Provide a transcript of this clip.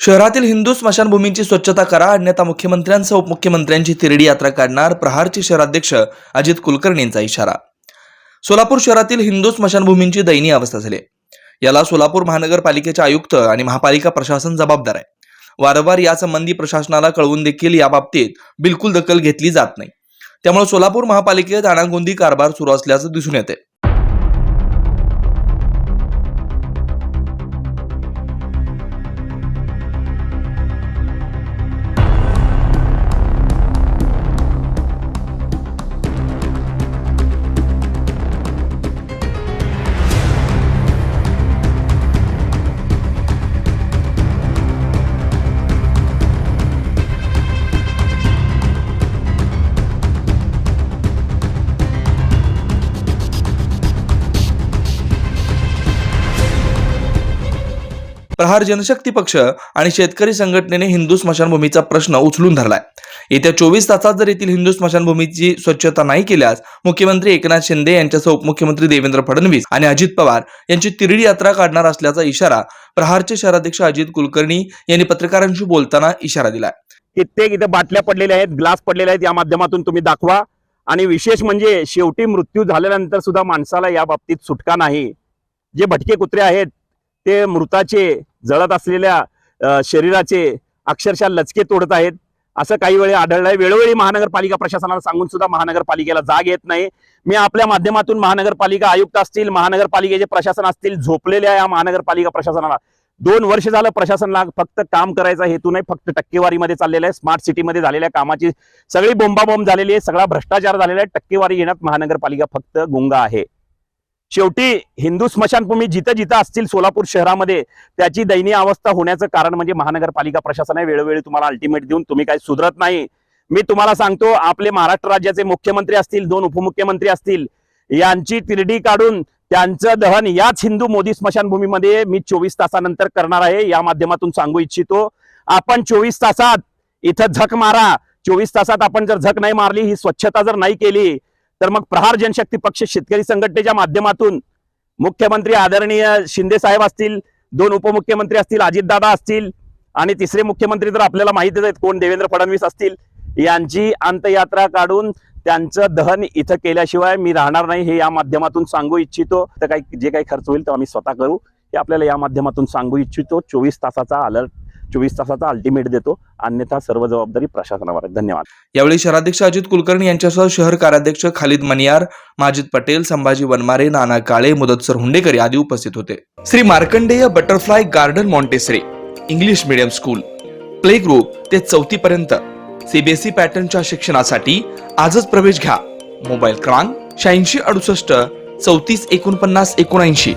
शहरातील हिंदू स्मशानभूमींची स्वच्छता करा अन्यथा मुख्यमंत्र्यांसह उपमुख्यमंत्र्यांची तिरडी यात्रा काढणार प्रहारचे शहराध्यक्ष अजित कुलकर्णींचा इशारा. सोलापूर शहरातील हिंदू स्मशानभूमींची दयनीय अवस्था झाली याला सोलापूर महानगरपालिकेचे आयुक्त आणि महापालिका प्रशासन जबाबदार आहे. वारंवार यासंबंधी प्रशासनाला कळवून देखील याबाबतीत बिलकुल दखल घेतली जात नाही. त्यामुळे सोलापूर महापालिकेत अनागोंदी कारभार सुरू असल्याचं दिसून येते. प्रहार जनशक्ती पक्ष आणि शेतकरी संघटनेने हिंदू स्मशानभूमीचा प्रश्न उचलून धरलाय. येत्या चोवीस तासात जर येथील हिंदू स्मशानभूमीची स्वच्छता नाही केल्यास मुख्यमंत्री एकनाथ शिंदे यांच्यासह उपमुख्यमंत्री देवेंद्र फडणवीस आणि अजित पवार यांची तिरडी यात्रा काढणार असल्याचा इशारा प्रहारचे शहराध्यक्ष अजित कुलकर्णी यांनी पत्रकारांशी बोलताना इशारा दिलाय. कित्येक इथे बाटल्या पडलेल्या आहेत ग्लास पडलेले आहेत या माध्यमातून तुम्ही दाखवा. आणि विशेष म्हणजे शेवटी मृत्यू झाल्यानंतर सुद्धा माणसाला या बाबतीत सुटका नाही. जे भटके कुत्रे आहेत ते मृताचे जळत असलेल्या शरीराचे अक्षरशः लचके तोडत आहेत. असं काही वेळी आढळलंय. वेळोवेळी महानगरपालिका प्रशासनाला सांगून सुद्धा महानगरपालिकेला जाग येत नाही. मी आपल्या माध्यमातून महानगरपालिका आयुक्त असतील महानगरपालिकेचे प्रशासन असतील झोपलेल्या या महानगरपालिका प्रशासनाला. दोन वर्ष झालं प्रशासनाला फक्त काम करायचा हेतू नाही. फक्त टक्केवारीमध्ये चाललेलं आहे. स्मार्ट सिटीमध्ये झालेल्या कामाची सगळी बोंबाबोंब झालेली आहे. सगळा भ्रष्टाचार झालेला आहे. टक्केवारी घेण्यात महानगरपालिका फक्त गुंगा आहे. शेवटी हिंदू स्मशानभूमी जिथं जिथं असतील सोलापूर शहरामध्ये त्याची दयनीय अवस्था होण्याचं कारण म्हणजे महानगरपालिका प्रशासन आहे वेळोवेळी तुम्हाला अल्टिमेट देऊन तुम्ही काही सुधरत नाही. मी तुम्हाला सांगतो आपले महाराष्ट्र राज्याचे मुख्यमंत्री असतील दोन उपमुख्यमंत्री असतील यांची तिरडी काढून त्यांचं दहन याच हिंदू मोदी स्मशानभूमीमध्ये मी चोवीस तासानंतर करणार आहे. या माध्यमातून सांगू इच्छितो आपण चोवीस तासात इथं झक मारा. चोवीस तासात आपण जर झक नाही मारली ही स्वच्छता जर नाही केली तर मग प्रहार जनशक्ती पक्ष शेतकरी संघटनेच्या माध्यमातून मुख्यमंत्री आदरणीय शिंदे साहेब असतील दोन उपमुख्यमंत्री असतील अजितदादा असतील आणि तिसरे मुख्यमंत्री तर आपल्याला माहितीच आहेत कोण देवेंद्र फडणवीस असतील यांची अंतयात्रा काढून त्यांचं दहन इथं केल्याशिवाय मी राहणार नाही हे या माध्यमातून सांगू इच्छितो. तर काही जे काही खर्च होईल तो आम्ही स्वतः करू. हे आपल्याला या माध्यमातून सांगू इच्छितो. चोवीस तासाचा अलर्ट चोवीस तासाचा अल्टिमेट देतो. अन्यथा सर्व जबाबदारी प्रशासनावर धन्यवाद. यावेळी शहराध्यक्ष अजित कुलकर्णी यांच्यासह शहर कार्याध्यक्ष खालिद मनियार माजिद पटेल संभाजी वनमारे नाना काळे मुदतसर हुंडेकर आदी उपस्थित होते. Shri Markandey butterfly garden montessori English medium school. Play group ते चौथी पर्यंत. सीबीएसई पॅटर्नच्या शिक्षणासाठी आजच प्रवेश घ्या. मोबाईल क्रमांक शहाऐंशी अडुसष्ट चौतीस एकोणपन्नास एकोणऐंशी.